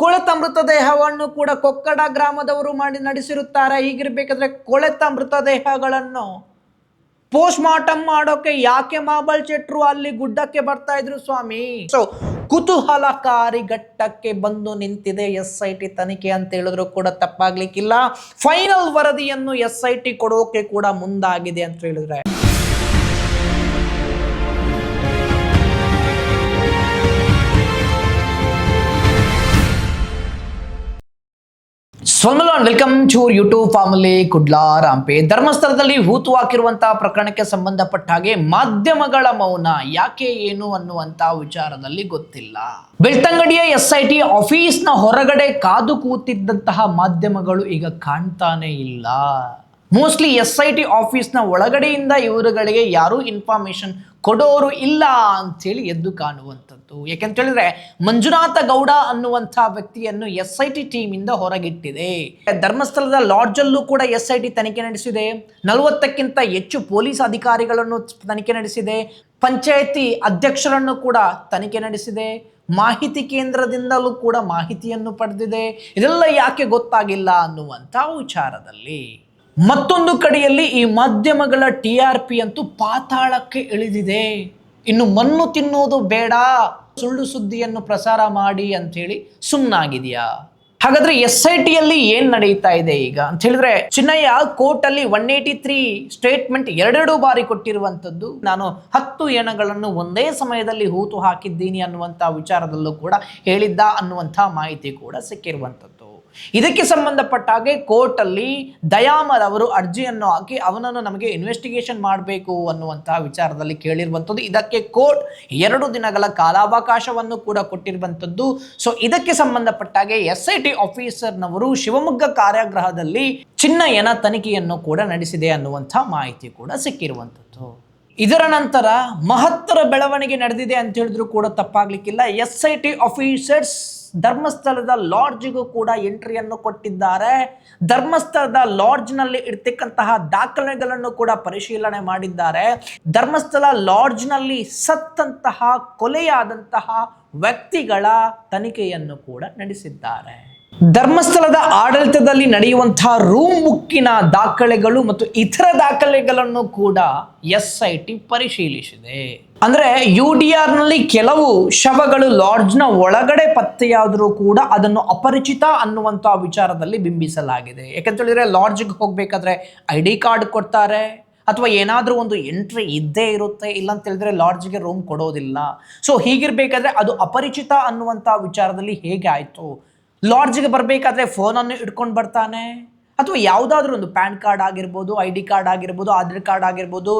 ಕೊಳೆತ ಮೃತದೇಹವನ್ನು ಕೂಡ ಕೊಕ್ಕಡ ಗ್ರಾಮದವರು ಮಾಡಿ ನಡೆಸಿರುತ್ತಾರೆ. ಹೀಗಿರ್ಬೇಕಾದ್ರೆ ಕೊಳೆತ ಮೃತದೇಹಗಳನ್ನು ಪೋಸ್ಟ್ ಮಾರ್ಟಮ್ ಮಾಡೋಕೆ ಯಾಕೆ ಮಾಬಲ್ ಚೆಟ್ರು ಅಲ್ಲಿ ಗುಡ್ಡಕ್ಕೆ ಬರ್ತಾ ಇದ್ರು ಸ್ವಾಮಿ? ಸೊ ಕುತೂಹಲಕಾರಿ ಘಟ್ಟಕ್ಕೆ ಬಂದು ನಿಂತಿದೆ ಎಸ್ ಐ ಟಿ ತನಿಖೆ ಅಂತ ಹೇಳಿದ್ರು ಕೂಡ ತಪ್ಪಾಗ್ಲಿಕ್ಕಿಲ್ಲ. ಫೈನಲ್ ವರದಿಯನ್ನು ಎಸ್ ಐ ಟಿ ಕೊಡೋಕೆ ಕೂಡ ಮುಂದಾಗಿದೆ ಅಂತ ಹೇಳಿದ್ರೆ. ಸೋಮಲಾನ್ welcome to YouTube family. Kudla rampage ಧರ್ಮಸ್ಥಳದಲ್ಲಿ ಹೂತು ಹಾಕಿರುವಂತಹ ಪ್ರಕರಣಕ್ಕೆ ಸಂಬಂಧಪಟ್ಟ ಹಾಗೆ ಮಾಧ್ಯಮಗಳ ಮೌನ. ಯಾಕೆ ಏನು ಅನ್ನುವಂತ ವಿಚಾರದಲ್ಲಿ ಗೊತ್ತಿಲ್ಲ. ಬೆಳ್ತಂಗಡಿಯ ಎಸ್ ಐ ಟಿ ಆಫೀಸ್ನ ಹೊರಗಡೆ ಕಾದು ಕೂತಿದ್ದಂತಹ ಮಾಧ್ಯಮಗಳು ಈಗ ಕಾಣ್ತಾನೆ ಇಲ್ಲ. ಮೋಸ್ಟ್ಲಿ ಎಸ್ ಐ ಟಿ ಆಫೀಸ್ನ ಒಳಗಡೆಯಿಂದ ಇವರುಗಳಿಗೆ ಯಾರೂ ಇನ್ಫಾರ್ಮೇಶನ್ ಕೊಡೋರು ಇಲ್ಲ ಅಂತೇಳಿ ಎದ್ದು ಕಾಣುವಂಥದ್ದು. ಯಾಕೆಂತ ಹೇಳಿದ್ರೆ ಮಂಜುನಾಥ ಗೌಡ ಅನ್ನುವಂಥ ವ್ಯಕ್ತಿಯನ್ನು ಎಸ್ ಐ ಟಿ ಟೀಮಿಂದ ಹೊರಗಿಟ್ಟಿದೆ. ಧರ್ಮಸ್ಥಳದ ಲಾಡ್ಜಲ್ಲೂ ಕೂಡ ಎಸ್ ಐ ಟಿ ತನಿಖೆ ನಡೆಸಿದೆ. ನಲವತ್ತಕ್ಕಿಂತ ಹೆಚ್ಚು ಪೊಲೀಸ್ ಅಧಿಕಾರಿಗಳನ್ನು ತನಿಖೆ ನಡೆಸಿದೆ. ಪಂಚಾಯತಿ ಅಧ್ಯಕ್ಷರನ್ನು ಕೂಡ ತನಿಖೆ ನಡೆಸಿದೆ. ಮಾಹಿತಿ ಕೇಂದ್ರದಿಂದಲೂ ಕೂಡ ಮಾಹಿತಿಯನ್ನು ಪಡೆದಿದೆ. ಇದೆಲ್ಲ ಯಾಕೆ ಗೊತ್ತಾಗಿಲ್ಲ ಅನ್ನುವಂಥ ವಿಚಾರದಲ್ಲಿ. ಮತ್ತೊಂದು ಕಡೆಯಲ್ಲಿ ಈ ಮಾಧ್ಯಮಗಳ ಟಿ ಆರ್ ಪಿ ಅಂತೂ ಪಾತಾಳಕ್ಕೆ ಇಳಿದಿದೆ. ಇನ್ನು ಮಣ್ಣು ತಿನ್ನೋದು ಬೇಡ. ಸುಳ್ಳು ಸುದ್ದಿಯನ್ನು ಪ್ರಸಾರ ಮಾಡಿ ಅಂತೇಳಿ ಸುಮ್ಮನಾಗಿದೆಯಾ ಹಾಗಾದ್ರೆ ಎಸ್ ಐ ಟಿಯಲ್ಲಿ ಏನ್ ನಡೀತಾ ಇದೆ ಈಗ? ಅಂತ ಹೇಳಿದ್ರೆ ಚಿನ್ನಯ್ಯ ಕೋರ್ಟ್ ಅಲ್ಲಿ ಒನ್ ಏಯ್ಟಿ ತ್ರೀ ಸ್ಟೇಟ್ಮೆಂಟ್ ಎರಡೆರಡು ಬಾರಿ ಕೊಟ್ಟಿರುವಂತದ್ದು ನಾನು ಹತ್ತು ಎಣಗಳನ್ನು ಒಂದೇ ಸಮಯದಲ್ಲಿ ಹೂತು ಹಾಕಿದ್ದೀನಿ ಅನ್ನುವಂಥ ವಿಚಾರದಲ್ಲೂ ಕೂಡ ಹೇಳಿದ್ದ ಅನ್ನುವಂಥ ಮಾಹಿತಿ ಕೂಡ ಸಿಕ್ಕಿರುವಂಥದ್ದು. ಇದಕ್ಕೆ ಸಂಬಂಧಪಟ್ಟ ಹಾಗೆ ಕೋರ್ಟಲ್ಲಿ ದಯಾಮರ್ ಅವರು ಅರ್ಜಿಯನ್ನು ಹಾಕಿ ಅವನನ್ನು ನಮಗೆ ಇನ್ವೆಸ್ಟಿಗೇಷನ್ ಮಾಡಬೇಕು ಅನ್ನುವಂತಹ ವಿಚಾರದಲ್ಲಿ ಕೇಳಿರುವಂಥದ್ದು. ಇದಕ್ಕೆ ಕೋರ್ಟ್ ಎರಡು ದಿನಗಳ ಕಾಲಾವಕಾಶವನ್ನು ಕೂಡ ಕೊಟ್ಟಿರುವಂಥದ್ದು. ಸೊ ಇದಕ್ಕೆ ಸಂಬಂಧಪಟ್ಟ ಹಾಗೆ ಎಸ್ ಐ ಟಿ ಆಫೀಸರ್ನವರು ಶಿವಮೊಗ್ಗ ಕಾರ್ಯಾಗೃಹದಲ್ಲಿ ಚಿನ್ನಯ್ಯನ ತನಿಖೆಯನ್ನು ಕೂಡ ನಡೆಸಿದೆ ಅನ್ನುವಂಥ ಮಾಹಿತಿ ಕೂಡ ಸಿಕ್ಕಿರುವಂಥದ್ದು. ಇದರ ನಂತರ ಮಹತ್ತರ ಬೆಳವಣಿಗೆ ನಡೆದಿದೆ ಅಂತ ಹೇಳಿದ್ರು ಕೂಡ ತಪ್ಪಾಗ್ಲಿಕ್ಕಿಲ್ಲ. ಎಸ್ ಐ ಟಿ ಆಫೀಸರ್ಸ್ ಧರ್ಮಸ್ಥಳದ ಲಾಡ್ಜ್ಗೂ ಕೂಡ ಎಂಟ್ರಿಯನ್ನು ಕೊಟ್ಟಿದ್ದಾರೆ. ಧರ್ಮಸ್ಥಳದ ಲಾಡ್ಜ್ನಲ್ಲಿ ಇರ್ತಕ್ಕಂತಹ ದಾಖಲೆಗಳನ್ನು ಕೂಡ ಪರಿಶೀಲನೆ ಮಾಡಿದ್ದಾರೆ. ಧರ್ಮಸ್ಥಳ ಲಾಡ್ಜ್ನಲ್ಲಿ ಸತ್ತಂತಹ ಕೊಲೆಯಾದಂತಹ ವ್ಯಕ್ತಿಗಳ ತನಿಖೆಯನ್ನು ಕೂಡ ನಡೆಸಿದ್ದಾರೆ. ಧರ್ಮಸ್ಥಳದ ಆಡಳಿತದಲ್ಲಿ ನಡೆಯುವಂತಹ ರೂಮ್ ಬುಕ್ಕಿನ ದಾಖಲೆಗಳು ಮತ್ತು ಇತರ ದಾಖಲೆಗಳನ್ನು ಕೂಡ ಎಸ್ ಐ ಟಿ ಪರಿಶೀಲಿಸಿದೆ. ಅಂದ್ರೆ ಯು ಡಿ ಆರ್ನಲ್ಲಿ ಕೆಲವು ಶವಗಳು ಲಾಡ್ಜ್ನ ಒಳಗಡೆ ಪತ್ತೆಯಾದರೂ ಕೂಡ ಅದನ್ನು ಅಪರಿಚಿತ ಅನ್ನುವಂಥ ವಿಚಾರದಲ್ಲಿ ಬಿಂಬಿಸಲಾಗಿದೆ. ಯಾಕಂತ ಹೇಳಿದ್ರೆ ಲಾಡ್ಜ್ಗೆ ಹೋಗ್ಬೇಕಾದ್ರೆ ಐ ಡಿ ಕಾರ್ಡ್ ಕೊಡ್ತಾರೆ ಅಥವಾ ಏನಾದರೂ ಒಂದು ಎಂಟ್ರಿ ಇದ್ದೇ ಇರುತ್ತೆ ಇಲ್ಲ ಅಂತ ಹೇಳಿದ್ರೆ ಲಾಡ್ಜ್ಗೆ ರೂಮ್ ಕೊಡೋದಿಲ್ಲ. ಸೊ ಹೀಗಿರ್ಬೇಕಾದ್ರೆ ಅದು ಅಪರಿಚಿತ ಅನ್ನುವಂಥ ವಿಚಾರದಲ್ಲಿ ಹೇಗೆ ಆಯಿತು? ಲಾಡ್ಜ್ಗೆ ಬರಬೇಕಾದ್ರೆ ಫೋನನ್ನು ಇಟ್ಕೊಂಡು ಬರ್ತಾನೆ. ಅಥವಾ ಯಾವುದಾದ್ರೂ ಒಂದು ಪ್ಯಾನ್ ಕಾರ್ಡ್ ಆಗಿರ್ಬೋದು ಐ ಡಿ ಕಾರ್ಡ್ ಆಗಿರ್ಬೋದು, ಆಧಾರ್ ಕಾರ್ಡ್ ಆಗಿರ್ಬೋದು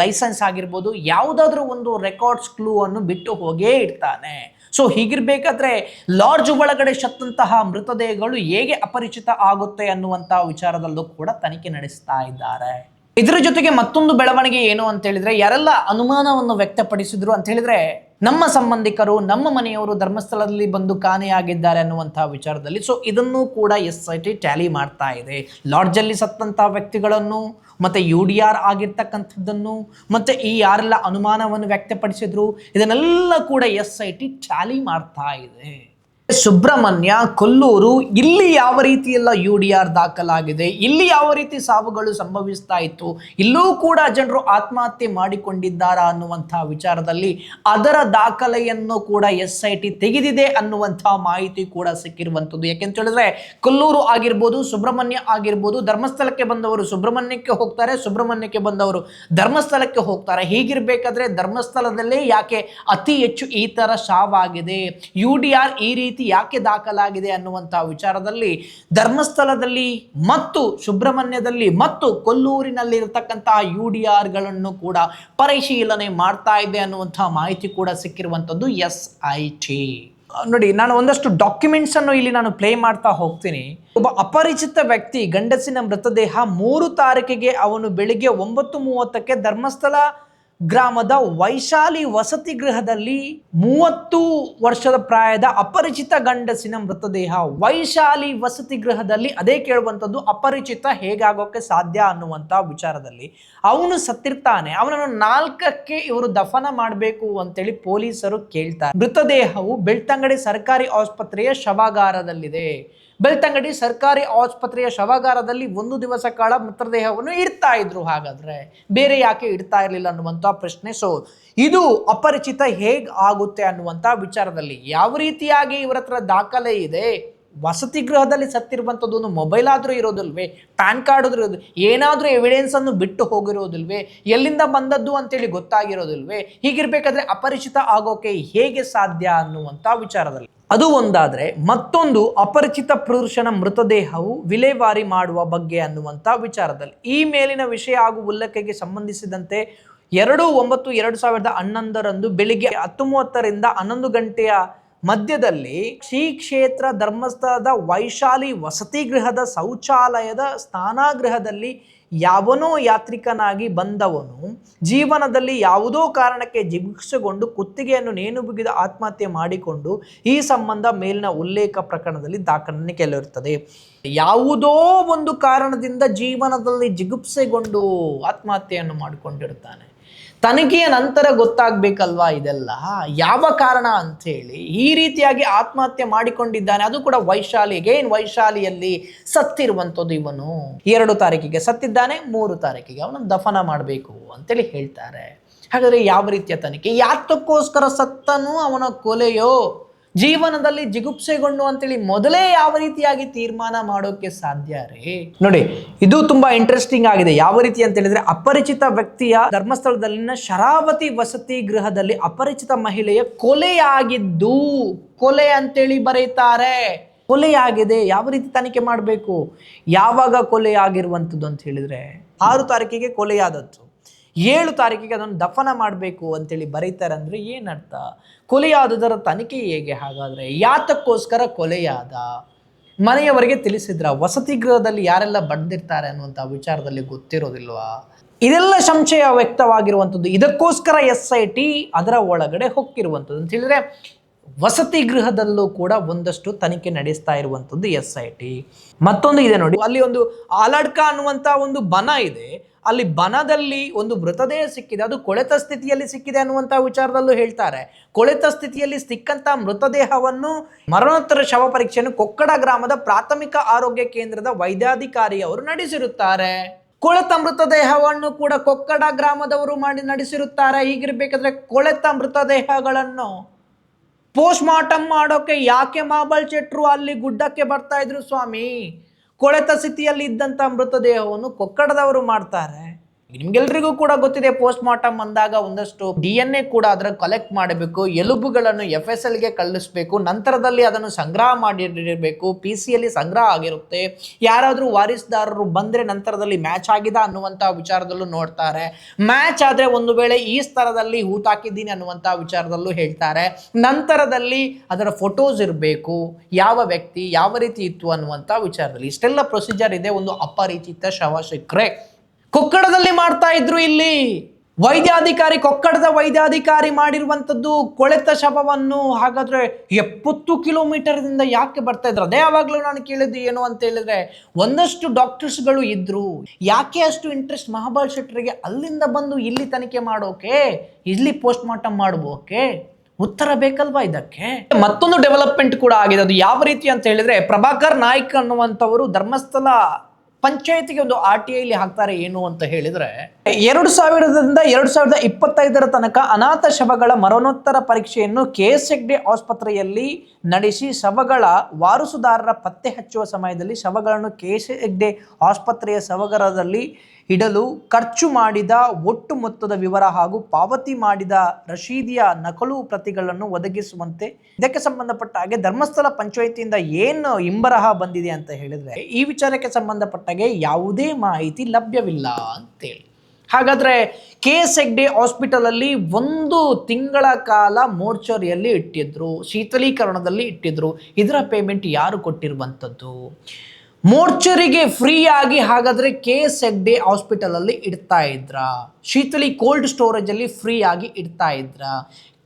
ಲೈಸೆನ್ಸ್ ಆಗಿರ್ಬೋದು, ಯಾವುದಾದ್ರೂ ಒಂದು ರೆಕಾರ್ಡ್ಸ್ ಕ್ಲೂ ಅನ್ನು ಬಿಟ್ಟು ಹೋಗೇ ಇಡ್ತಾನೆ. ಸೊ ಹೀಗಿರ್ಬೇಕಾದ್ರೆ ಲಾಡ್ಜ್ ಒಳಗಡೆ ಶತ್ತಂತಹ ಮೃತದೇಹಗಳು ಹೇಗೆ ಅಪರಿಚಿತ ಆಗುತ್ತೆ ಅನ್ನುವಂತಹ ವಿಚಾರದಲ್ಲೂ ಕೂಡ ತನಿಖೆ ನಡೆಸ್ತಾ ಇದ್ದಾರೆ. ಇದರ ಜೊತೆಗೆ ಮತ್ತೊಂದು ಬೆಳವಣಿಗೆ ಏನು ಅಂತ ಹೇಳಿದ್ರೆ, ಯಾರೆಲ್ಲ ಅನುಮಾನವನ್ನು ವ್ಯಕ್ತಪಡಿಸಿದ್ರು ಅಂತ ಹೇಳಿದ್ರೆ ನಮ್ಮ ಸಂಬಂಧಿಕರು, ನಮ್ಮ ಮನೆಯವರು ಧರ್ಮಸ್ಥಳದಲ್ಲಿ ಬಂದು ಕಾಣೆಯಾಗಿದ್ದಾರೆ ಅನ್ನುವಂತಹ ವಿಚಾರದಲ್ಲಿ. ಸೊ ಇದನ್ನು ಕೂಡ ಎಸ್ ಐ ಟಿ ಟ್ಯಾಲಿ ಮಾಡ್ತಾ ಇದೆ. ಲಾಡ್ಜಲ್ಲಿ ಸತ್ತಂತಹ ವ್ಯಕ್ತಿಗಳನ್ನು, ಮತ್ತೆ ಯು ಡಿ ಆರ್ ಆಗಿರ್ತಕ್ಕಂಥದ್ದನ್ನು, ಮತ್ತೆ ಈ ಯಾರೆಲ್ಲ ಅನುಮಾನವನ್ನು ವ್ಯಕ್ತಪಡಿಸಿದ್ರು, ಇದನ್ನೆಲ್ಲ ಕೂಡ ಎಸ್ ಐ ಟಿ ಟ್ಯಾಲಿ ಮಾಡ್ತಾ ಇದೆ. ಸುಬ್ರಹ್ಮಣ್ಯ, ಕೊಲ್ಲೂರು, ಇಲ್ಲಿ ಯಾವ ರೀತಿ ಎಲ್ಲ ಯು ಡಿ ಆರ್ ದಾಖಲಾಗಿದೆ, ಇಲ್ಲಿ ಯಾವ ರೀತಿ ಸಾವುಗಳು ಸಂಭವಿಸ್ತಾ ಇತ್ತು, ಇಲ್ಲೂ ಕೂಡ ಜನರು ಆತ್ಮಹತ್ಯೆ ಮಾಡಿಕೊಂಡಿದ್ದಾರಾ ಅನ್ನುವಂಥ ವಿಚಾರದಲ್ಲಿ ಅದರ ದಾಖಲೆಯನ್ನು ಕೂಡ ಎಸ್ ಐ ಟಿ ತೆಗೆದಿದೆ ಅನ್ನುವಂಥ ಮಾಹಿತಿ ಕೂಡ ಸಿಕ್ಕಿರುವಂಥದ್ದು. ಯಾಕೆಂತ ಹೇಳಿದ್ರೆ ಕೊಲ್ಲೂರು ಆಗಿರ್ಬೋದು, ಸುಬ್ರಹ್ಮಣ್ಯ ಆಗಿರ್ಬೋದು, ಧರ್ಮಸ್ಥಳಕ್ಕೆ ಬಂದವರು ಸುಬ್ರಹ್ಮಣ್ಯಕ್ಕೆ ಹೋಗ್ತಾರೆ, ಸುಬ್ರಹ್ಮಣ್ಯಕ್ಕೆ ಬಂದವರು ಧರ್ಮಸ್ಥಳಕ್ಕೆ ಹೋಗ್ತಾರೆ. ಹೀಗಿರಬೇಕಾದ್ರೆ ಧರ್ಮಸ್ಥಳದಲ್ಲೇ ಯಾಕೆ ಅತಿ ಹೆಚ್ಚು ಈ ಥರ ಸಾವಾಗಿದೆ? ಯು ಡಿ ಆರ್ ಈ ರೀತಿ ಯಾಕೆ ದಾಖಲಾಗಿದೆ ಅನ್ನುವಂಥ ವಿಚಾರದಲ್ಲಿ ಧರ್ಮಸ್ಥಳದಲ್ಲಿ ಮತ್ತು ಸುಬ್ರಹ್ಮಣ್ಯದಲ್ಲಿ ಮತ್ತು ಕೊಲ್ಲೂರಿನಲ್ಲಿ ಇರತಕ್ಕಂತಹ ಯು ಡಿ ಆರ್ಗಳನ್ನು ಕೂಡ ಪರಿಶೀಲನೆ ಮಾಡ್ತಾ ಇದೆ ಅನ್ನುವಂತಹ ಮಾಹಿತಿ ಕೂಡ ಸಿಕ್ಕಿರುವಂಥದ್ದು ಎಸ್ ಐ ಟಿ. ನೋಡಿ, ನಾನು ಒಂದಷ್ಟು ಡಾಕ್ಯುಮೆಂಟ್ಸ್ ಅನ್ನು ಇಲ್ಲಿ ನಾನು ಪ್ಲೇ ಮಾಡ್ತಾ ಹೋಗ್ತೀನಿ. ಒಬ್ಬ ಅಪರಿಚಿತ ವ್ಯಕ್ತಿ ಗಂಡಸಿನ ಮೃತದೇಹ ಮೂರು ತಾರೀಕಿಗೆ ಅವನು ಬೆಳಿಗ್ಗೆ ಒಂಬತ್ತು ಮೂವತ್ತಕ್ಕೆ ಧರ್ಮಸ್ಥಳ ಗ್ರಾಮದ ವೈಶಾಲಿ ವಸತಿ ಗೃಹದಲ್ಲಿ ಮೂವತ್ತು ವರ್ಷದ ಪ್ರಾಯದ ಅಪರಿಚಿತ ಗಂಡಸಿನ ಮೃತದೇಹ ವೈಶಾಲಿ ವಸತಿ ಗೃಹದಲ್ಲಿ ಅದೇ ಕೇಳುವಂಥದ್ದು ಅಪರಿಚಿತ ಹೇಗಾಗೋಕೆ ಸಾಧ್ಯ ಅನ್ನುವಂಥ ವಿಚಾರದಲ್ಲಿ ಅವನು ಸತ್ತಿರ್ತಾನೆ, ಅವನನ್ನು ನಾಲ್ಕಕ್ಕೆ ಇವರು ದಫನ ಮಾಡಬೇಕು ಅಂತೇಳಿ ಪೊಲೀಸರು ಕೇಳ್ತಾರೆ. ಮೃತದೇಹವು ಬೆಳ್ತಂಗಡಿ ಸರ್ಕಾರಿ ಆಸ್ಪತ್ರೆಯ ಶವಾಗಾರದಲ್ಲಿದೆ. ಬೆಳ್ತಂಗಡಿ ಸರ್ಕಾರಿ ಆಸ್ಪತ್ರೆಯ ಶವಾಗಾರದಲ್ಲಿ ಒಂದು ದಿವಸ ಕಾಲ ಮೃತದೇಹವನ್ನು ಇಡ್ತಾ ಇದ್ರು. ಹಾಗಾದ್ರೆ ಬೇರೆ ಯಾಕೆ ಇಡ್ತಾ ಇರಲಿಲ್ಲ ಅನ್ನುವಂಥ ಪ್ರಶ್ನೆ. ಸೊ ಇದು ಅಪರಿಚಿತ ಹೇಗ್ ಆಗುತ್ತೆ ಅನ್ನುವಂಥ ವಿಚಾರದಲ್ಲಿ ಯಾವ ರೀತಿಯಾಗಿ ಇವರ ಹತ್ರ ದಾಖಲೆ ಇದೆ? ವಸತಿ ಗೃಹದಲ್ಲಿ ಸತ್ತಿರುವಂಥದ್ದು ಒಂದು ಮೊಬೈಲ್ ಆದರೂ ಇರೋದಿಲ್ವೇ? ಪ್ಯಾನ್ ಕಾರ್ಡ್ ಆದ್ರೂ ಇರೋದು, ಏನಾದರೂ ಎವಿಡೆನ್ಸ್ ಅನ್ನು ಬಿಟ್ಟು ಹೋಗಿರೋದಿಲ್ವೇ? ಎಲ್ಲಿಂದ ಬಂದದ್ದು ಅಂತೇಳಿ ಗೊತ್ತಾಗಿರೋದಿಲ್ವೇ? ಹೀಗಿರ್ಬೇಕಾದ್ರೆ ಅಪರಿಚಿತ ಆಗೋಕೆ ಹೇಗೆ ಸಾಧ್ಯ ಅನ್ನುವಂಥ ವಿಚಾರದಲ್ಲಿ. ಅದು ಒಂದಾದರೆ ಮತ್ತೊಂದು ಅಪರಿಚಿತ ಪುರುಷನ ಮೃತದೇಹವು ವಿಲೇವಾರಿ ಮಾಡುವ ಬಗ್ಗೆ ಅನ್ನುವಂಥ ವಿಚಾರದಲ್ಲಿ. ಈ ಮೇಲಿನ ವಿಷಯ ಹಾಗೂ ಉಲ್ಲೇಖಕ್ಕೆ ಸಂಬಂಧಿಸಿದಂತೆ ಎರಡು ಒಂಬತ್ತು ಎರಡು ಸಾವಿರದ ಹನ್ನೊಂದರಂದು ಬೆಳಿಗ್ಗೆ ಹತ್ತು ಮೂವತ್ತರಿಂದ ಹನ್ನೊಂದು ಗಂಟೆಯ ಮಧ್ಯದಲ್ಲಿ ಶ್ರೀ ಕ್ಷೇತ್ರ ಧರ್ಮಸ್ಥಳದ ವೈಶಾಲಿ ವಸತಿ ಗೃಹದ ಶೌಚಾಲಯದ ಸ್ನಾನಗೃಹದಲ್ಲಿ ಯಾವನೋ ಯಾತ್ರಿಕನಾಗಿ ಬಂದವನು ಜೀವನದಲ್ಲಿ ಯಾವುದೋ ಕಾರಣಕ್ಕೆ ಜಿಗುಪ್ಸೆಗೊಂಡು ಕುತ್ತಿಗೆಯನ್ನು ನೇಣು ಬಿಗಿದ ಆತ್ಮಹತ್ಯೆ ಮಾಡಿಕೊಂಡು ಈ ಸಂಬಂಧ ಮೇಲಿನ ಉಲ್ಲೇಖ ಪ್ರಕರಣದಲ್ಲಿ ದಾಖಲನೆ ಕೆಲವಿರುತ್ತದೆ ಯಾವುದೋ ಒಂದು ಕಾರಣದಿಂದ ಜೀವನದಲ್ಲಿ ಜಿಗುಪ್ಸೆಗೊಂಡು ಆತ್ಮಹತ್ಯೆಯನ್ನು ಮಾಡಿಕೊಂಡಿರುತ್ತಾನೆ. ತನಿಖೆಯ ನಂತರ ಗೊತ್ತಾಗ್ಬೇಕಲ್ವಾ ಇದೆಲ್ಲ? ಯಾವ ಕಾರಣ ಅಂಥೇಳಿ ಈ ರೀತಿಯಾಗಿ ಆತ್ಮಹತ್ಯೆ ಮಾಡಿಕೊಂಡಿದ್ದಾನೆ. ಅದು ಕೂಡ ವೈಶಾಲಿ ಏನ್ ವೈಶಾಲಿಯಲ್ಲಿ ಸತ್ತಿರುವಂಥದ್ದು ಇವನು. ಎರಡು ತಾರೀಕಿಗೆ ಸತ್ತಿದ್ದಾನೆ, ಮೂರು ತಾರೀಕಿಗೆ ಅವನನ್ನು ದಫನ ಮಾಡಬೇಕು ಅಂತೇಳಿ ಹೇಳ್ತಾರೆ. ಹಾಗಾದ್ರೆ ಯಾವ ರೀತಿಯ ತನಿಖೆ? ಯಾತಕ್ಕೋಸ್ಕರ ಸತ್ತನು ಅವನ ಕೊಲೆಯೋ? ಜೀವನದಲ್ಲಿ ಜಿಗುಪ್ಸೆಗೊಂಡು ಅಂತೇಳಿ ಮೊದಲೇ ಯಾವ ರೀತಿಯಾಗಿ ತೀರ್ಮಾನ ಮಾಡೋಕೆ ಸಾಧ್ಯ ರೀ? ನೋಡಿ, ಇದು ತುಂಬಾ ಇಂಟ್ರೆಸ್ಟಿಂಗ್ ಆಗಿದೆ. ಯಾವ ರೀತಿ ಅಂತ ಹೇಳಿದ್ರೆ ಅಪರಿಚಿತ ವ್ಯಕ್ತಿಯ ಧರ್ಮಸ್ಥಳದಲ್ಲಿನ ಶರಾವತಿ ವಸತಿ ಗೃಹದಲ್ಲಿ ಅಪರಿಚಿತ ಮಹಿಳೆಯ ಕೊಲೆಯಾಗಿದ್ದು, ಕೊಲೆ ಅಂತೇಳಿ ಬರೀತಾರೆ. ಕೊಲೆಯಾಗಿದೆ, ಯಾವ ರೀತಿ ತನಿಖೆ ಮಾಡಬೇಕು? ಯಾವಾಗ ಕೊಲೆ ಆಗಿರುವಂಥದ್ದು ಅಂತ ಹೇಳಿದ್ರೆ, ಆರು ತಾರೀಕಿಗೆ ಕೊಲೆಯಾದದ್ದು. ಏಳು ತಾರೀಕಿಗೆ ಅದನ್ನು ದಫನ ಮಾಡಬೇಕು ಅಂತೇಳಿ ಬರೀತಾರೆ ಅಂದರೆ ಏನರ್ಥ? ಕೊಲೆಯಾದುದರ ತನಿಖೆ ಹೇಗೆ ಹಾಗಾದರೆ? ಯಾತಕ್ಕೋಸ್ಕರ ಕೊಲೆಯಾದ? ಮನೆಯವರಿಗೆ ತಿಳಿಸಿದ್ರ, ವಸತಿ ಗೃಹದಲ್ಲಿ ಯಾರೆಲ್ಲ ಬಂದಿರ್ತಾರೆ ಅನ್ನುವಂಥ ವಿಚಾರದಲ್ಲಿ ಗೊತ್ತಿರೋದಿಲ್ವಾ? ಇದೆಲ್ಲ ಸಂಶಯ ವ್ಯಕ್ತವಾಗಿರುವಂಥದ್ದು. ಇದಕ್ಕೋಸ್ಕರ ಎಸ್ ಐ ಟಿ ಅದರ ಒಳಗಡೆ ಹೊಕ್ಕಿರುವಂಥದ್ದು ಅಂತ ಹೇಳಿದ್ರೆ ವಸತಿ ಗೃಹದಲ್ಲೂ ಕೂಡ ಒಂದಷ್ಟು ತನಿಖೆ ನಡೆಸ್ತಾ ಇರುವಂಥದ್ದು ಎಸ್ ಐ ಟಿ. ಮತ್ತೊಂದು ಇದೆ ನೋಡಿ, ಅಲ್ಲಿ ಒಂದು ಆಲಡ್ಕ ಅನ್ನುವಂಥ ಒಂದು ಬನ ಇದೆ. ಅಲ್ಲಿ ಬನದಲ್ಲಿ ಒಂದು ಮೃತದೇಹ ಸಿಕ್ಕಿದೆ. ಅದು ಕೊಳೆತ ಸ್ಥಿತಿಯಲ್ಲಿ ಸಿಕ್ಕಿದೆ ಅನ್ನುವಂಥ ವಿಚಾರದಲ್ಲೂ ಹೇಳ್ತಾರೆ. ಕೊಳೆತ ಸ್ಥಿತಿಯಲ್ಲಿ ಸಿಕ್ಕಂತ ಮೃತದೇಹವನ್ನು ಮರಣೋತ್ತರ ಶವ ಪರೀಕ್ಷೆಯನ್ನು ಕೊಕ್ಕಡ ಗ್ರಾಮದ ಪ್ರಾಥಮಿಕ ಆರೋಗ್ಯ ಕೇಂದ್ರದ ವೈದ್ಯಾಧಿಕಾರಿ ಅವರು ನಡೆಸಿರುತ್ತಾರೆ. ಕೊಳೆತ ಮೃತದೇಹವನ್ನು ಕೂಡ ಕೊಕ್ಕಡ ಗ್ರಾಮದವರು ಮಾಡಿ ನಡೆಸಿರುತ್ತಾರೆ. ಹೀಗಿರ್ಬೇಕಾದ್ರೆ ಕೊಳೆತ ಮೃತದೇಹಗಳನ್ನು ಪೋಸ್ಟ್ ಮಾರ್ಟಮ್ ಮಾಡೋಕೆ ಯಾಕೆ ಮಾಬಲ್ ಚೆಟ್ರು ಅಲ್ಲಿ ಗುಡ್ಡಕ್ಕೆ ಬರ್ತಾ ಇದ್ರು ಸ್ವಾಮಿ? ಕೊಳೆತ ಸ್ಥಿತಿಯಲ್ಲಿ ಇದ್ದಂಥ ಮೃತದೇಹವನ್ನು ಕೊಕ್ಕಡದವರು ಮಾಡ್ತಾರೆ. ನಿಮ್ಗೆಲ್ರಿಗೂ ಕೂಡ ಗೊತ್ತಿದೆ ಪೋಸ್ಟ್ ಮಾರ್ಟಮ್ ಅಂದಾಗ ಒಂದಷ್ಟು ಡಿ ಎನ್ ಎ ಕೂಡ ಅದರ ಕಲೆಕ್ಟ್ ಮಾಡಬೇಕು, ಎಲುಬುಗಳನ್ನು ಎಫ್ ಎಸ್ ಎಲ್ಗೆ ಕಳಿಸ್ಬೇಕು ನಂತರದಲ್ಲಿ ಅದನ್ನು ಸಂಗ್ರಹ ಮಾಡಿರಬೇಕು ಪಿ ಸಿಯಲ್ಲಿ ಸಂಗ್ರಹ ಆಗಿರುತ್ತೆ. ಯಾರಾದರೂ ವಾರಿಸ್ದಾರರು ಬಂದರೆ ನಂತರದಲ್ಲಿ ಮ್ಯಾಚ್ ಆಗಿದೆ ಅನ್ನುವಂಥ ವಿಚಾರದಲ್ಲೂ ನೋಡ್ತಾರೆ. ಮ್ಯಾಚ್ ಆದರೆ ಒಂದು ವೇಳೆ ಈ ಸ್ಥರದಲ್ಲಿ ಹೂತಾಕಿದ್ದೀನಿ ಅನ್ನುವಂಥ ವಿಚಾರದಲ್ಲೂ ಹೇಳ್ತಾರೆ. ನಂತರದಲ್ಲಿ ಅದರ ಫೋಟೋಸ್ ಇರಬೇಕು, ಯಾವ ವ್ಯಕ್ತಿ ಯಾವ ರೀತಿ ಇತ್ತು ಅನ್ನುವಂಥ ವಿಚಾರದಲ್ಲಿ. ಇಷ್ಟೆಲ್ಲ ಪ್ರೊಸೀಜರ್ ಇದೆ, ಒಂದು ಅಪರಿಚಿತ ಶವ ಸಿಕ್ಕರೆ ಕೊಕ್ಕಡದಲ್ಲಿ ಮಾಡ್ತಾ ಇದ್ರು ಇಲ್ಲಿ. ವೈದ್ಯಾಧಿಕಾರಿ, ಕೊಕ್ಕಡದ ವೈದ್ಯಾಧಿಕಾರಿ ಮಾಡಿರುವಂಥದ್ದು ಕೊಳೆತ ಶವವನ್ನು ಹಾಗಾದ್ರೆ ಎಪ್ಪತ್ತು ಕಿಲೋಮೀಟರ್ದಿಂದ ಯಾಕೆ ಬರ್ತಾ ಇದ್ರು? ಅದೇ ಯಾವಾಗಲೂ ನಾನು ಕೇಳಿದ್ದು ಏನು ಅಂತ ಹೇಳಿದ್ರೆ, ಒಂದಷ್ಟು ಡಾಕ್ಟರ್ಸ್ಗಳು ಇದ್ದರು ಯಾಕೆ ಅಷ್ಟು ಇಂಟ್ರೆಸ್ಟ್ ಮಹಾಬಾಲ್ ಶೆಟ್ಟರಿಗೆ ಅಲ್ಲಿಂದ ಬಂದು ಇಲ್ಲಿ ತನಿಖೆ ಮಾಡೋಕೆ, ಇಲ್ಲಿ ಪೋಸ್ಟ್ ಮಾರ್ಟಮ್ ಮಾಡಬೋಕೆ ಉತ್ತರ ಬೇಕಲ್ವಾ ಇದಕ್ಕೆ? ಮತ್ತೊಂದು ಡೆವಲಪ್ಮೆಂಟ್ ಕೂಡ ಆಗಿದೆ. ಅದು ಯಾವ ರೀತಿ ಅಂತ ಹೇಳಿದ್ರೆ, ಪ್ರಭಾಕರ್ ನಾಯ್ಕ್ ಅನ್ನುವಂಥವರು ಧರ್ಮಸ್ಥಳ ಪಂಚಾಯತಿಗೆ ಒಂದು ಆರ್ ಟಿ ಐಲಿ ಹಾಕ್ತಾರೆ ಏನು ಅಂತ ಹೇಳಿದ್ರೆ, ಎರಡು ಸಾವಿರದಿಂದ ಎರಡು ಸಾವಿರದ ಇಪ್ಪತ್ತೈದರ ತನಕ ಅನಾಥ ಶವಗಳ ಮರಣೋತ್ತರ ಪರೀಕ್ಷೆಯನ್ನು ಕೆ ಎಸ್ ಹೆಗ್ಡೆ ಆಸ್ಪತ್ರೆಯಲ್ಲಿ ನಡೆಸಿ ಶವಗಳ ವಾರಸುದಾರರ ಪತ್ತೆ ಹಚ್ಚುವ ಸಮಯದಲ್ಲಿ ಶವಗಳನ್ನು ಕೆ ಎಸ್ ಹೆಗ್ಡೆ ಆಸ್ಪತ್ರೆಯ ಶವಗರದಲ್ಲಿ ಇಡಲು ಖರ್ಚು ಮಾಡಿದ ಒಟ್ಟು ಮೊತ್ತದ ವಿವರ ಹಾಗೂ ಪಾವತಿ ಮಾಡಿದ ರಶೀದಿಯ ನಕಲು ಪ್ರತಿಗಳನ್ನು ಒದಗಿಸುವಂತೆ ಇದಕ್ಕೆ ಸಂಬಂಧಪಟ್ಟ ಹಾಗೆ ಧರ್ಮಸ್ಥಳ ಪಂಚಾಯಿತಿಯಿಂದ ಏನು ಇಂಬರಹ ಬಂದಿದೆ ಅಂತ ಹೇಳಿದ್ರೆ ಈ ವಿಚಾರಕ್ಕೆ ಸಂಬಂಧಪಟ್ಟಾಗೆ ಯಾವುದೇ ಮಾಹಿತಿ ಲಭ್ಯವಿಲ್ಲ ಅಂತೇಳಿ ಹಾಗಾದ್ರೆ ಕೆ ಎಸ್ ಹೆಗ್ಡೆ ಹಾಸ್ಪಿಟಲ್ ಅಲ್ಲಿ ಒಂದು ತಿಂಗಳ ಕಾಲ ಮೋರ್ಚರಿಯಲ್ಲಿ ಇಟ್ಟಿದ್ರು, ಶೀತಲೀಕರಣದಲ್ಲಿ ಇಟ್ಟಿದ್ರು. ಇದರ ಪೇಮೆಂಟ್ ಯಾರು ಕೊಟ್ಟಿರುವಂಥದ್ದು? ಮೋರ್ಚರಿಗೆ ಫ್ರೀ ಆಗಿ ಹಾಗಾದ್ರೆ ಕೆ ಎಸ್ ಹೆಗ್ಡೆ ಹಾಸ್ಪಿಟಲ್ ಅಲ್ಲಿ ಇಡ್ತಾ ಇದ್ರ? ಶೀತಲಿ ಕೋಲ್ಡ್ ಸ್ಟೋರೇಜ್ ಅಲ್ಲಿ ಫ್ರೀ ಆಗಿ ಇಡ್ತಾ ಇದ್ರ?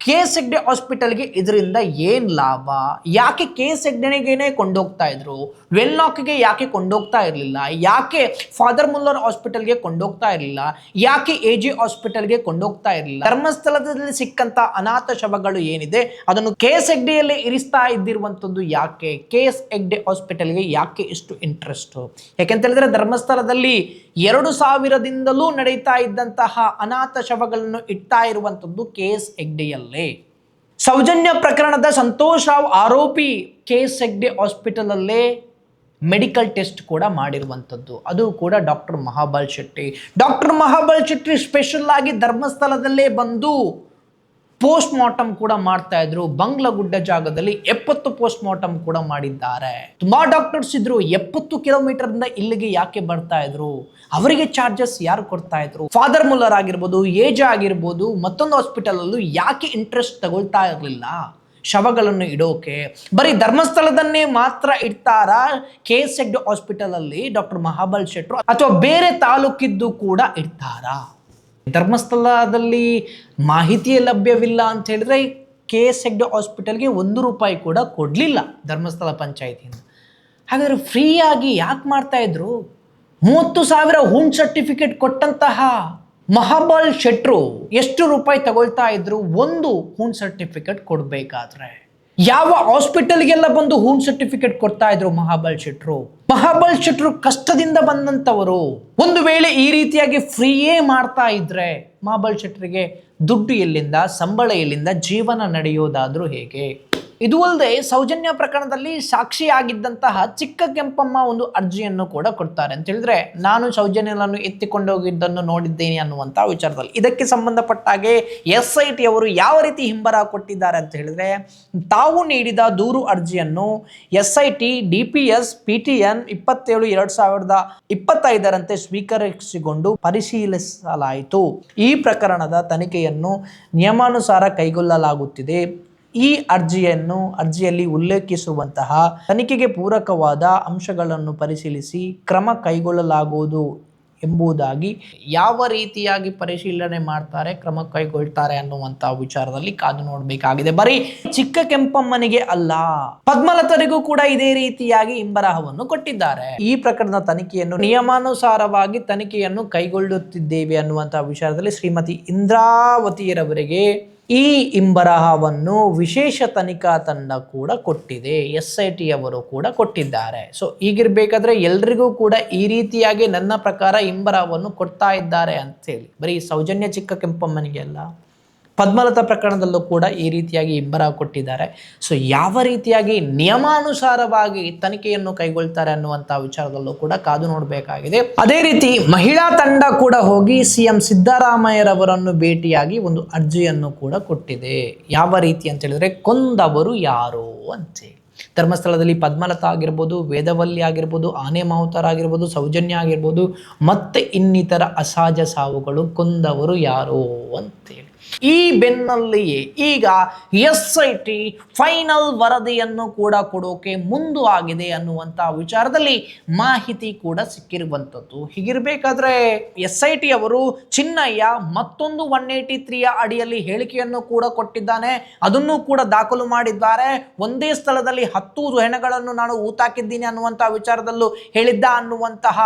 ಕೆ ಎಸ್ ಹೆಗ್ಡೆ ಹಾಸ್ಪಿಟಲ್ಗೆ ಇದರಿಂದ ಏನು ಲಾಭ? ಯಾಕೆ ಕೆ ಎಸ್ ಹೆಗ್ಡೆನೆಗೇನೆ ಕೊಂಡೋಗ್ತಾ ಇದ್ರು? ವೆಲ್ನಾಕ್ಗೆ ಯಾಕೆ ಕೊಂಡೋಗ್ತಾ ಇರಲಿಲ್ಲ? ಯಾಕೆ ಫಾದರ್ ಮುಲ್ಲರ್ ಹಾಸ್ಪಿಟಲ್ಗೆ ಕೊಂಡೋಗ್ತಾ ಇರಲಿಲ್ಲ? ಯಾಕೆ ಎ ಜಿ ಹಾಸ್ಪಿಟಲ್ಗೆ ಕೊಂಡೋಗ್ತಾ ಇರಲಿಲ್ಲ? ಧರ್ಮಸ್ಥಳದಲ್ಲಿ ಸಿಕ್ಕಂತ ಅನಾಥ ಶವಗಳು ಏನಿದೆ? ಅದನ್ನು ಕೆ ಎಸ್ ಹೆಗ್ಡೆಯಲ್ಲಿ ಇರಿಸ್ತಾ ಇದ್ದಿರುವಂಥದ್ದು ಯಾಕೆ? ಕೆ ಎಸ್ ಹೆಗ್ಡೆ ಹಾಸ್ಪಿಟಲ್ಗೆ ಯಾಕೆ ಇಷ್ಟು ಇಂಟ್ರೆಸ್ಟ್ ಯಾಕೆಂತ ಹೇಳಿದ್ರೆ ಧರ್ಮಸ್ಥಳದಲ್ಲಿ ಎರಡು ಸಾವಿರದಿಂದಲೂ ನಡೀತಾ ಇದ್ದಂತಹ ಅನಾಥ ಶವಗಳನ್ನು ಇಟ್ಟಾ ಇರುವಂಥದ್ದು ಕೆ ಎಸ್ ಹೆಗ್ಡೆಯಲ್ಲೇ ಸೌಜನ್ಯ ಪ್ರಕರಣದ ಸಂತೋಷ್ ರಾವ್ ಆರೋಪಿ ಕೆ ಹೆಗ್ಡೆ ಹಾಸ್ಪಿಟಲಲ್ಲೇ ಮೆಡಿಕಲ್ ಟೆಸ್ಟ್ ಕೂಡ ಮಾಡಿರುವಂಥದ್ದು. ಅದು ಕೂಡ doctor Mahabal Shetty. Doctor Mahabal Shetty special ಆಗಿ ಧರ್ಮಸ್ಥಳದಲ್ಲೇ ಬಂದು ಪೋಸ್ಟ್ ಮಾರ್ಟಮ್ ಕೂಡ ಮಾಡ್ತಾ ಇದ್ರು. ಬಂಗ್ಲಗುಡ್ಡ ಜಾಗದಲ್ಲಿ ಎಪ್ಪತ್ತು ಪೋಸ್ಟ್ ಮಾರ್ಟಮ್ ಕೂಡ ಮಾಡಿದ್ದಾರೆ. ತುಂಬಾ ಡಾಕ್ಟರ್ಸ್ ಇದ್ರು. ಎಪ್ಪತ್ತು ಕಿಲೋಮೀಟರ್ ಇಲ್ಲಿಗೆ ಯಾಕೆ ಬರ್ತಾ ಇದ್ರು? ಅವರಿಗೆ ಚಾರ್ಜಸ್ ಯಾರು ಕೊಡ್ತಾ ಇದ್ರು? ಫಾದರ್ ಮುಲ್ಲರ್ ಆಗಿರ್ಬೋದು, ಏಜ್ ಆಗಿರ್ಬೋದು, ಮತ್ತೊಂದು ಹಾಸ್ಪಿಟಲ್ ಅಲ್ಲೂ ಯಾಕೆ ಇಂಟ್ರೆಸ್ಟ್ ತಗೊಳ್ತಾ ಇರಲಿಲ್ಲ? ಶವಗಳನ್ನು ಇಡೋಕೆ. ಬರೀ ಧರ್ಮಸ್ಥಳದನ್ನೇ ಮಾತ್ರ ಇಡ್ತಾರಾ? ಕೆ ಎಸ್ ಹಾಸ್ಪಿಟಲ್ ಅಲ್ಲಿ ಡಾಕ್ಟರ್ ಮಹಾಬಲ್ ಶೆಟ್ರು ಅಥವಾ ಬೇರೆ ತಾಲೂಕಿದ್ದು ಕೂಡ ಇಡ್ತಾರಾ? ಧರ್ಮಸ್ಥಳದಲ್ಲಿ ಮಾಹಿತಿ ಲಭ್ಯವಿಲ್ಲ ಅಂತ ಹೇಳಿದ್ರೆ ಕೆ ಎಸ್ ಹೆಗ್ಡೆ ಹಾಸ್ಪಿಟಲ್ಗೆ ಒಂದು ರೂಪಾಯಿ ಕೂಡ ಕೊಡಲಿಲ್ಲ ಧರ್ಮಸ್ಥಳ ಪಂಚಾಯತಿಯಿಂದ. ಹಾಗಾದ್ರೆ ಫ್ರೀಯಾಗಿ ಯಾಕೆ ಮಾಡ್ತಾ ಇದ್ರು? ಮೂವತ್ತು ಸಾವಿರ ಹೋಮ್ ಸರ್ಟಿಫಿಕೇಟ್ ಕೊಟ್ಟಂತಹ ಮಹಾಬಲ್ ಶೆಟ್ರು ಎಷ್ಟು ರೂಪಾಯಿ ತಗೊಳ್ತಾ ಇದ್ರು? ಒಂದು ಹೋಮ್ ಸರ್ಟಿಫಿಕೇಟ್ ಕೊಡಬೇಕಾದ್ರೆ. ಯಾವ ಹಾಸ್ಪಿಟಲ್ಗೆಲ್ಲ ಬಂದು ಹೋಮ್ ಸರ್ಟಿಫಿಕೇಟ್ ಕೊಡ್ತಾ ಇದ್ರು ಮಹಾಬಲ್ ಶೆಟ್ರು? ಮಹಾಬಲ್ ಶೆಟ್ರು ಕಷ್ಟದಿಂದ ಬಂದಂಥವರು. ಒಂದು ವೇಳೆ ಈ ರೀತಿಯಾಗಿ ಫ್ರೀಯೇ ಮಾಡ್ತಾ ಇದ್ರೆ ಮಹಾಬಲ್ ಶೆಟ್ರಿಗೆ ದುಡ್ಡು ಎಲ್ಲಿಂದ, ಸಂಬಳ ಎಲ್ಲಿಂದ ಜೀವನ ನಡೆಯೋದಾದರೂ ಹೇಗೆ? ಇದು ಅಲ್ಲದೆ ಸೌಜನ್ಯ ಪ್ರಕರಣದಲ್ಲಿ ಸಾಕ್ಷಿಯಾಗಿದ್ದಂತಹ ಚಿಕ್ಕ ಕೆಂಪಮ್ಮ ಒಂದು ಅರ್ಜಿಯನ್ನು ಕೂಡ ಕೊಡ್ತಾರೆ. ಅಂತ ಹೇಳಿದ್ರೆ, ನಾನು ಸೌಜನ್ಯನನ್ನು ಎತ್ತಿಕೊಂಡೋಗಿದ್ದನ್ನು ನೋಡಿದ್ದೇನೆ ಅನ್ನುವಂಥ ವಿಚಾರದಲ್ಲಿ. ಇದಕ್ಕೆ ಸಂಬಂಧಪಟ್ಟ ಹಾಗೆ ಎಸ್ ಐ ಟಿ ಅವರು ಯಾವ ರೀತಿ ಹಿಂಬರ ಕೊಟ್ಟಿದ್ದಾರೆ ಅಂತ ಹೇಳಿದ್ರೆ, ತಾವು ನೀಡಿದ ದೂರು ಅರ್ಜಿಯನ್ನು S I T, D P S, P T N ಇಪ್ಪತ್ತೇಳು ಎರಡು ಸಾವಿರದ ಇಪ್ಪತ್ತೈದರಂತೆ ಸ್ವೀಕರಿಸಿಕೊಂಡು ಪರಿಶೀಲಿಸಲಾಯಿತು. ಈ ಪ್ರಕರಣದ ತನಿಖೆಯನ್ನು ನಿಯಮಾನುಸಾರ ಕೈಗೊಳ್ಳಲಾಗುತ್ತಿದೆ. ಈ ಅರ್ಜಿಯನ್ನು ಅರ್ಜಿಯಲ್ಲಿ ಉಲ್ಲೇಖಿಸುವಂತಹ ತನಿಖೆಗೆ ಪೂರಕವಾದ ಅಂಶಗಳನ್ನು ಪರಿಶೀಲಿಸಿ ಕ್ರಮ ಕೈಗೊಳ್ಳಲಾಗುವುದು ಎಂಬುದಾಗಿ ಯಾವ ರೀತಿಯಾಗಿ ಪರಿಶೀಲನೆ ಮಾಡ್ತಾರೆ, ಕ್ರಮ ಕೈಗೊಳ್ತಾರೆ ಅನ್ನುವಂತಹ ವಿಚಾರದಲ್ಲಿ ಕಾದು ನೋಡಬೇಕಾಗಿದೆ. ಬರೀ ಚಿಕ್ಕ ಕೆಂಪಮ್ಮನಿಗೆ ಅಲ್ಲ, ಪದ್ಮಲತರಿಗೂ ಕೂಡ ಇದೇ ರೀತಿಯಾಗಿ ಇಂಬರಹವನ್ನು ಕೊಟ್ಟಿದ್ದಾರೆ. ಈ ಪ್ರಕರಣದ ತನಿಖೆಯನ್ನು ನಿಯಮಾನುಸಾರವಾಗಿ ತನಿಖೆಯನ್ನು ಕೈಗೊಳ್ಳುತ್ತಿದ್ದೇವೆ ಅನ್ನುವಂತಹ ವಿಚಾರದಲ್ಲಿ ಶ್ರೀಮತಿ ಇಂದ್ರಾವತಿಯರವರಿಗೆ ಈ ಇಂಬರಹವನ್ನು ವಿಶೇಷ ತನಿಖಾ ತಂಡ ಕೂಡ ಕೊಟ್ಟಿದೆ. ಎಸ್ ಐ ಟಿ ಅವರು ಕೂಡ ಕೊಟ್ಟಿದ್ದಾರೆ. ಸೊ ಈಗಿರಬೇಕಾದ್ರೆ ಎಲ್ರಿಗೂ ಕೂಡ ಈ ರೀತಿಯಾಗಿ ನನ್ನ ಪ್ರಕಾರ ಇಂಬರಹವನ್ನು ಕೊಡ್ತಾ ಇದ್ದಾರೆ ಅಂತೇಳಿ. ಬರೀ ಸೌಜನ್ಯ ಚಿಕ್ಕ ಕೆಂಪಮ್ಮನಿಗೆ ಅಲ್ಲ. ಪದ್ಮಲತಾ ಪ್ರಕರಣದಲ್ಲೂ ಕೂಡ ಈ ರೀತಿಯಾಗಿ ಇಬ್ಬರ ಕೊಟ್ಟಿದ್ದಾರೆ. ಸೊ ಯಾವ ರೀತಿಯಾಗಿ ನಿಯಮಾನುಸಾರವಾಗಿ ತನಿಖೆಯನ್ನು ಕೈಗೊಳ್ತಾರೆ ಅನ್ನುವಂಥ ವಿಚಾರದಲ್ಲೂ ಕೂಡ ಕಾದು ನೋಡಬೇಕಾಗಿದೆ. ಅದೇ ರೀತಿ ಮಹಿಳಾ ತಂಡ ಕೂಡ ಹೋಗಿ ಸಿ ಎಂ ಸಿದ್ದರಾಮಯ್ಯರವರನ್ನು ಭೇಟಿಯಾಗಿ ಒಂದು ಅರ್ಜಿಯನ್ನು ಕೂಡ ಕೊಟ್ಟಿದೆ. ಯಾವ ರೀತಿ ಅಂತ ಹೇಳಿದ್ರೆ, ಕೊಂದವರು ಯಾರು ಅಂತೇಳಿ ಧರ್ಮಸ್ಥಳದಲ್ಲಿ ಪದ್ಮಲತಾ ಆಗಿರ್ಬೋದು, ವೇದವಲ್ಲಿ ಆಗಿರ್ಬೋದು, ಆನೆ ಮಾವುತರ ಆಗಿರ್ಬೋದು, ಸೌಜನ್ಯ ಆಗಿರ್ಬೋದು, ಮತ್ತೆ ಇನ್ನಿತರ ಅಸಹಜ ಸಾವುಗಳು ಕೊಂದವರು ಯಾರು ಅಂತೇಳಿ ಈ ಬೆನ್ನಲ್ಲಿಯೇ ಈಗ ಎಸ್ ಐ ಟಿ ಫೈನಲ್ ವರದಿಯನ್ನು ಕೂಡ ಕೊಡೋಕೆ ಮುಂದು ಆಗಿದೆ ಅನ್ನುವಂಥ ವಿಚಾರದಲ್ಲಿ ಮಾಹಿತಿ ಕೂಡ ಸಿಕ್ಕಿರುವಂಥದ್ದು. ಹೀಗಿರಬೇಕಾದ್ರೆ ಎಸ್ ಐ ಟಿ ಅವರು ಚಿನ್ನಯ್ಯ ಮತ್ತೊಂದು ಒನ್ ಏಯ್ಟಿ ತ್ರೀಯ ಅಡಿಯಲ್ಲಿ ಹೇಳಿಕೆಯನ್ನು ಕೂಡ ಕೊಟ್ಟಿದ್ದಾನೆ. ಅದನ್ನು ಕೂಡ ದಾಖಲು ಮಾಡಿದ್ದಾರೆ. ಒಂದೇ ಸ್ಥಳದಲ್ಲಿ ಹತ್ತು ಹೆಣಗಳನ್ನು ನಾನು ಊತಾಕಿದ್ದೀನಿ ಅನ್ನುವಂಥ ವಿಚಾರದಲ್ಲೂ ಹೇಳಿದ್ದ ಅನ್ನುವಂತಹ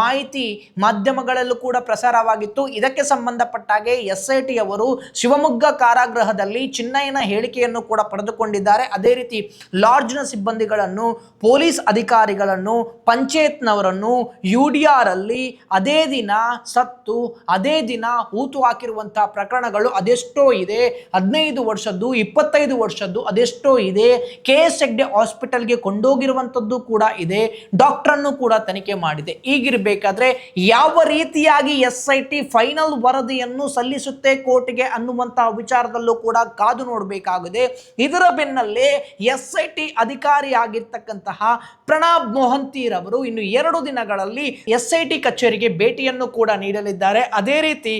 ಮಾಹಿತಿ ಮಾಧ್ಯಮಗಳಲ್ಲೂ ಕೂಡ ಪ್ರಸಾರವಾಗಿತ್ತು. ಇದಕ್ಕೆ ಸಂಬಂಧಪಟ್ಟ ಹಾಗೆ ಎಸ್ ಐ ಟಿ ಅವರು ಶಿವಮೊಗ್ಗ ಕಾರಾಗೃಹದಲ್ಲಿ ಚಿನ್ನಯ್ಯನ ಹೇಳಿಕೆಯನ್ನು ಕೂಡ ಪಡೆದುಕೊಂಡಿದ್ದಾರೆ. ಅದೇ ರೀತಿ ಲಾಡ್ಜ್ನ ಸಿಬ್ಬಂದಿಗಳನ್ನು, ಪೊಲೀಸ್ ಅಧಿಕಾರಿಗಳನ್ನು, ಪಂಚಾಯತ್ನವರನ್ನು ಯು ಡಿ ಆರ್ ಅಲ್ಲಿ ಅದೇ ದಿನ ಸತ್ತು, ಅದೇ ದಿನ ಹೂತು ಹಾಕಿರುವಂತಹ ಪ್ರಕರಣಗಳು ಅದೆಷ್ಟೋ ಇದೆ. ಹದಿನೈದು ವರ್ಷದ್ದು, ಇಪ್ಪತ್ತೈದು ವರ್ಷದ್ದು ಅದೆಷ್ಟೋ ಇದೆ. ಕೆ ಎಸ್ ಹೆಗ್ಡೆ ಹಾಸ್ಪಿಟಲ್ಗೆ ಕೊಂಡೋಗಿರುವಂಥದ್ದು ಕೂಡ ಇದೆ. ಡಾಕ್ಟ್ರನ್ನು ಕೂಡ ತನಿಖೆ ಮಾಡಿದೆ. ಈಗಿರಬೇಕಾದ್ರೆ ಯಾವ ರೀತಿಯಾಗಿ ಎಸ್ ಐ ಟಿ ಫೈನಲ್ ವರದಿಯನ್ನು ಸಲ್ಲಿಸುತ್ತೆ ಕೋರ್ಟ್ಗೆ ಅನ್ನುವಂತಹ ವಿಚಾರದಲ್ಲೂ ಕೂಡ ಕಾದು ನೋಡಬೇಕಾಗಿದೆ. ಇದರ ಬೆನ್ನಲ್ಲೇ ಎಸ್ ಐ ಟಿ ಅಧಿಕಾರಿಯಾಗಿರ್ತಕ್ಕಂತಹ ಪ್ರಣಬ್ ಮೋಹಂತಿರವರು ಇನ್ನು ಎರಡು ದಿನಗಳಲ್ಲಿ ಎಸ್ ಐ ಟಿ ಕಚೇರಿಗೆ ಭೇಟಿಯನ್ನು ಕೂಡ ನೀಡಲಿದ್ದಾರೆ. ಅದೇ ರೀತಿ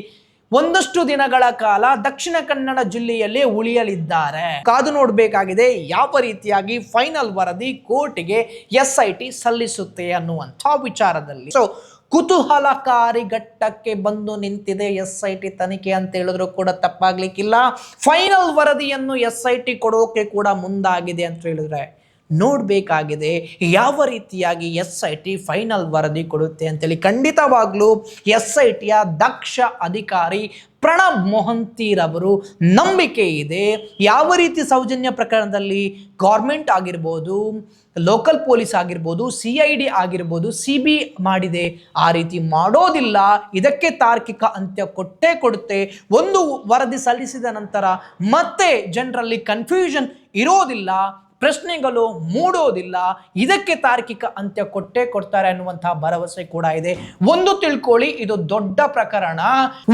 ಒಂದಷ್ಟು ದಿನಗಳ ಕಾಲ ದಕ್ಷಿಣ ಕನ್ನಡ ಜಿಲ್ಲೆಯಲ್ಲೇ ಉಳಿಯಲಿದ್ದಾರೆ. ಕಾದು ನೋಡಬೇಕಾಗಿದೆ ಯಾವ ರೀತಿಯಾಗಿ ಫೈನಲ್ ವರದಿ ಕೋರ್ಟ್ಗೆ ಎಸ್ ಐ ಟಿ ಸಲ್ಲಿಸುತ್ತೆ ಅನ್ನುವಂಥ ವಿಚಾರದಲ್ಲಿ. ಸೊ ಕುತೂಹಲಕಾರಿ ಘಟ್ಟಕ್ಕೆ ಬಂದು ನಿಂತಿದೆ ಎಸ್ ಐ ಟಿ ತನಿಖೆ ಅಂತ ಹೇಳಿದ್ರು ಕೂಡ ತಪ್ಪಾಗ್ಲಿಕ್ಕಿಲ್ಲ. ಫೈನಲ್ ವರದಿಯನ್ನು ಎಸ್ ಐ ಟಿ ಕೊಡೋಕೆ ಕೂಡ ಮುಂದಾಗಿದೆ ಅಂತ ಹೇಳಿದ್ರೆ ನೋಡಬೇಕಾಗಿದೆ ಯಾವ ರೀತಿಯಾಗಿ ಎಸ್ ಐ ಟಿ ಫೈನಲ್ ವರದಿ ಕೊಡುತ್ತೆ ಅಂತೇಳಿ ಖಂಡಿತವಾಗ್ಲೂ ಎಸ್ ಐ ಟಿಯ ದಕ್ಷ ಅಧಿಕಾರಿ ಪ್ರಣಬ್ ಮೊಹಂತಿರವರು ನಂಬಿಕೆ ಇದೆ. ಯಾವ ರೀತಿ ಸೌಜನ್ಯ ಪ್ರಕರಣದಲ್ಲಿ ಗೌರ್ಮೆಂಟ್ ಆಗಿರ್ಬೋದು ಲೋಕಲ್ ಪೊಲೀಸ್ ಆಗಿರ್ಬೋದು ಸಿ ಐ ಡಿ ಆಗಿರ್ಬೋದು ಸಿ ಬಿ ಮಾಡಿದೆ, ಆ ರೀತಿ ಮಾಡೋದಿಲ್ಲ. ಇದಕ್ಕೆ ತಾರ್ಕಿಕ ಅಂತ್ಯ ಕೊಟ್ಟೇ ಕೊಡುತ್ತೆ. ಒಂದು ವರದಿ ಸಲ್ಲಿಸಿದ ನಂತರ ಮತ್ತೆ ಜನರಲ್ಲಿ ಕನ್ಫ್ಯೂಷನ್ ಇರೋದಿಲ್ಲ. ಪ್ರಶ್ನೆಗಳು ಮೂಡೋದಿಲ್ಲ, ಇದಕ್ಕೆ ತಾರ್ಕಿಕ ಅಂತ್ಯ ಕೊಟ್ಟೇ ಕೊಡ್ತಾರೆ ಅನ್ನುವಂತಹ ಭರವಸೆ ಕೂಡ ಇದೆ. ಒಂದು ತಿಳ್ಕೊಳ್ಳಿ, ಇದು ದೊಡ್ಡ ಪ್ರಕರಣ.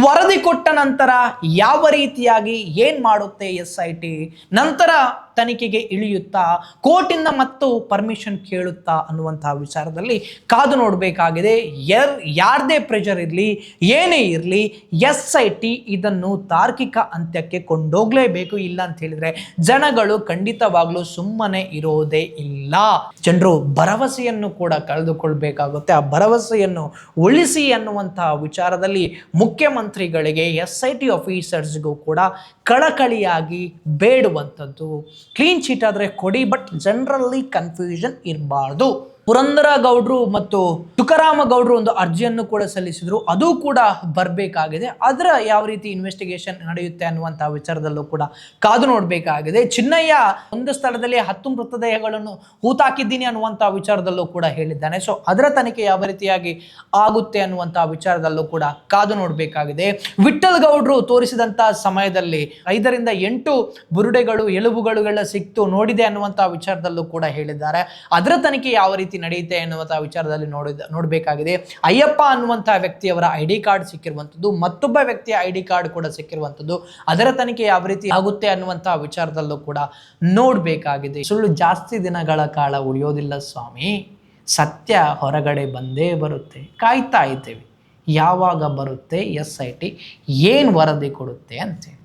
ವರದಿ ಕೊಟ್ಟ ನಂತರ ಯಾವ ರೀತಿಯಾಗಿ ಏನ್ ಮಾಡುತ್ತೆ ಎಸ್ ಐ ಟಿ? ನಂತರ ತನಿಖೆಗೆ ಇಳಿಯುತ್ತಾ ಕೋರ್ಟಿಂದ ಮತ್ತು ಪರ್ಮಿಷನ್ ಕೇಳುತ್ತಾ ಅನ್ನುವಂತಹ ವಿಚಾರದಲ್ಲಿ ಕಾದು ನೋಡಬೇಕಾಗಿದೆ. ಯರ್, ಯಾರದೇ ಪ್ರೆಷರ್ ಇರಲಿ, ಏನೇ ಇರಲಿ ಎಸ್ ಐ ಟಿ ಇದನ್ನು ತಾರ್ಕಿಕ ಅಂತ್ಯಕ್ಕೆ ಕೊಂಡೋಗ್ಲೇಬೇಕು. ಇಲ್ಲ ಅಂತ ಹೇಳಿದ್ರೆ ಜನಗಳು ಖಂಡಿತವಾಗ್ಲೂ ಸುಮ್ಮನೆ ಇರೋದೇ ಇಲ್ಲ. ಜನರು ಭರವಸೆಯನ್ನು ಕೂಡ ಕಳೆದುಕೊಳ್ಬೇಕಾಗುತ್ತೆ. ಆ ಭರವಸೆಯನ್ನು ಉಳಿಸಿ ಅನ್ನುವಂತಹ ವಿಚಾರದಲ್ಲಿ ಮುಖ್ಯಮಂತ್ರಿಗಳಿಗೆ ಎಸ್ ಐ ಟಿ ಆಫೀಸರ್ಸ್ಗೂ ಕೂಡ ಕಳಕಳಿಯಾಗಿ ಬೇಡುವಂಥದ್ದು. ಕ್ಲೀನ್ ಚೀಟ್ ಆದರೆ ಕೊಡಿ ಬಟ್ ಜನರಲ್ಲಿ ಕನ್ಫ್ಯೂಷನ್ ಇರಬಾರ್ದು. ಪುರಂದರ ಗೌಡ್ರು ಮತ್ತು ತುಕಾರಾಮ ಗೌಡ್ರು ಒಂದು ಅರ್ಜಿಯನ್ನು ಕೂಡ ಸಲ್ಲಿಸಿದ್ರು. ಅದು ಕೂಡ ಬರಬೇಕಾಗಿದೆ. ಅದರ ಯಾವ ರೀತಿ ಇನ್ವೆಸ್ಟಿಗೇಷನ್ ನಡೆಯುತ್ತೆ ಅನ್ನುವಂತಹ ವಿಚಾರದಲ್ಲೂ ಕೂಡ ಕಾದು ನೋಡಬೇಕಾಗಿದೆ. ಚಿನ್ನಯ್ಯ ಒಂದು ಸ್ಥಳದಲ್ಲಿ ಹತ್ತು ಮೃತದೇಹಗಳನ್ನು ಹೂತಾಕಿದ್ದೀನಿ ಅನ್ನುವಂತಹ ವಿಚಾರದಲ್ಲೂ ಕೂಡ ಹೇಳಿದ್ದಾನೆ. ಸೊ ಅದರ ತನಿಖೆ ಯಾವ ರೀತಿಯಾಗಿ ಆಗುತ್ತೆ ಅನ್ನುವಂತಹ ವಿಚಾರದಲ್ಲೂ ಕೂಡ ಕಾದು ನೋಡಬೇಕಾಗಿದೆ. ವಿಠಲ್ ಗೌಡ್ರು ತೋರಿಸಿದಂತಹ ಸಮಯದಲ್ಲಿ ಐದರಿಂದ ಎಂಟು ಬುರುಡೆಗಳು, ಎಲುಬುಗಳುಗಳ ಸಿಕ್ತು ನೋಡಿದೆ ಅನ್ನುವಂತಹ ವಿಚಾರದಲ್ಲೂ ಕೂಡ ಹೇಳಿದ್ದಾರೆ. ಅದರ ತನಿಖೆ ಯಾವ ರೀತಿ ನಡೆಯುತ್ತೆ ಅನ್ನುವಂತಹ ವಿಚಾರದಲ್ಲಿ ನೋಡಿದ, ನೋಡಬೇಕಾಗಿದೆ. ಅಯ್ಯಪ್ಪ ಅನ್ನುವಂತಹ ವ್ಯಕ್ತಿಯವರ ಐ ಡಿ ಕಾರ್ಡ್ ಸಿಕ್ಕಿರುವಂಥದ್ದು, ಮತ್ತೊಬ್ಬ ವ್ಯಕ್ತಿಯ ಐ ಡಿ ಕಾರ್ಡ್ ಕೂಡ ಸಿಕ್ಕಿರುವಂಥದ್ದು, ಅದರ ತನಿಖೆ ಯಾವ ರೀತಿ ಆಗುತ್ತೆ ಅನ್ನುವಂತಹ ವಿಚಾರದಲ್ಲೂ ಕೂಡ ನೋಡಬೇಕಾಗಿದೆ. ಸುಳ್ಳು ಜಾಸ್ತಿ ದಿನಗಳ ಕಾಲ ಉಳಿಯೋದಿಲ್ಲ ಸ್ವಾಮಿ. ಸತ್ಯ ಹೊರಗಡೆ ಬಂದೇ ಬರುತ್ತೆ. ಕಾಯ್ತಾ ಇದ್ದೇವೆ. ಯಾವಾಗ ಬರುತ್ತೆ ಎಸ್ ಐ ಟಿ? ಏನು ವರದಿ ಕೊಡುತ್ತೆ ಅಂತೇಳಿ